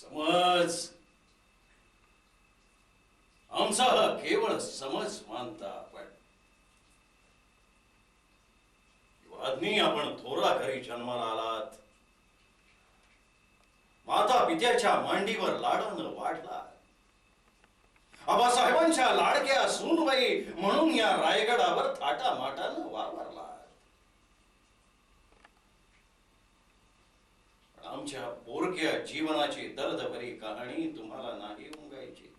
समज. आमचा हा केवळ समज मानता आपण युवराज्ञी आपण थोरा घरी जन्माला आलात. माता पित्याच्या मांडीवर लाडानं वाढला आबासाहेबांच्या लाडक्या सूनबाई म्हणून या रायगडावर थाटा माटानं वावरला तुमच्या आमच्या पोरक्या जीवनाची दर्दभरी कहाणी तुम्हाला नाही उंगायची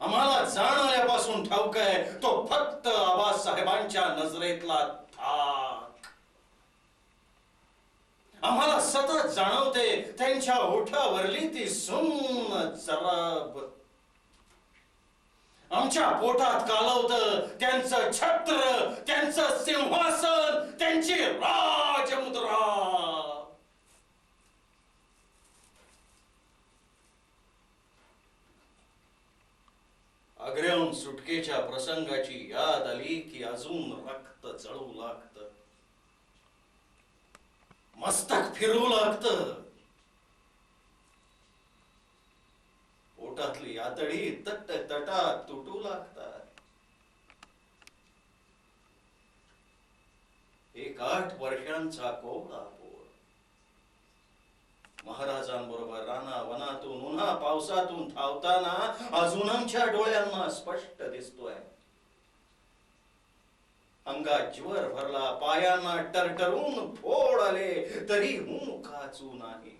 आम्हाला जाणण्यापासून ठाऊक आहे तो फक्त आबासाहेबांच्या नजरेतला थाक. आम्हाला सतत जाणवते त्यांच्या ओठावरली ती सुन्न चरब. आमच्या पोटात कालवत त्यांचं छत्र त्यांचं सिंहासन त्यांची राज आग्र्याहून सुटकेच्या प्रसंगाची याद आली की अजून रक्त जळू लागत. मस्तक फिरू लागत. पोटातली आतडी तट तटात तुटू लागतात. एक आठ वर्षांचा कोवळा पोर. महाराज उन्हातून उन्हा पावसातून धावताना अजून आमच्या डोळ्यांना स्पष्ट दिसतोय. अंगात ज्वर भरला पायांना टरटरून फोड आले तरी मुखाचू नाही.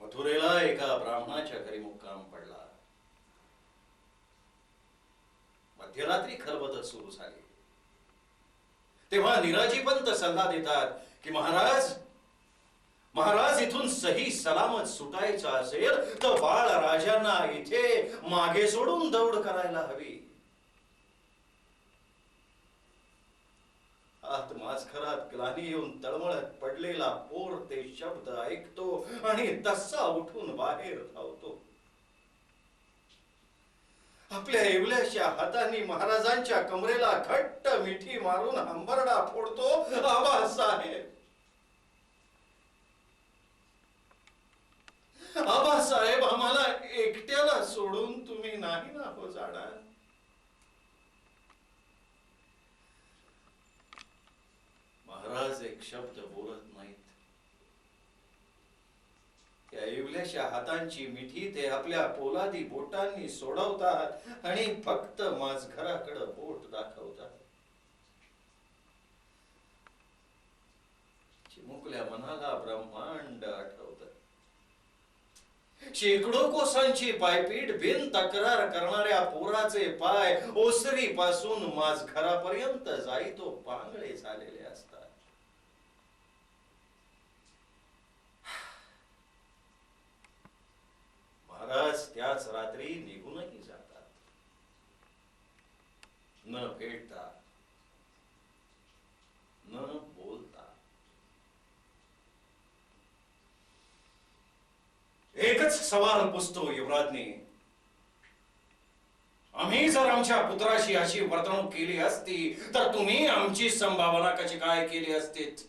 मथुरेला एका ब्राह्मणाच्या घरी मुक्काम पडला. मध्यरात्री खलबत सुरू झाली. तेव्हा निराजी पंत सल्ला देतात की महाराज महाराज इथून सही सलामत सुटायचं असेल तर बाळ राजांना इथे मागे सोडून दौड करायला हवी. आत माझखरात ग्लानी येऊन तळमळत पडलेला पोर ते शब्द ऐकतो आणि तसा उठून बाहेर धावतो. आपल्या येवल्याच्या हाताने महाराजांच्या कमरेला घट्ट मिठी मारून हंबरडा फोडतो. आबासाहेब आबासाहेब आम्हाला एकट्याला सोडून तुम्ही नाही ना हो जाणार. महाराज एक शब्द बोलत नाहीत. त्या इवल्याच्या हातांची मिठी ते आपल्या पोलादी बोटांनी सोडवतात आणि फक्त माझ घराकडे बोट दाखवतात. चिमुकल्या मनाला शेकडो कोसांची पायपीट बिन तक्रार करणाऱ्या पोराचे पाय ओसरी पासून माझ घरापर्यंत जाई तो पांगळे झालेले असतात. महाराज त्याच रात्री निघूनही जातात. न भेटता न बोलता एकच सवाल पुसतो युवराजने. आम्ही जर आमच्या पुत्राशी अशी वर्तणूक केली असती तर तुम्ही आमची संभावना कशी काय केली असतीत?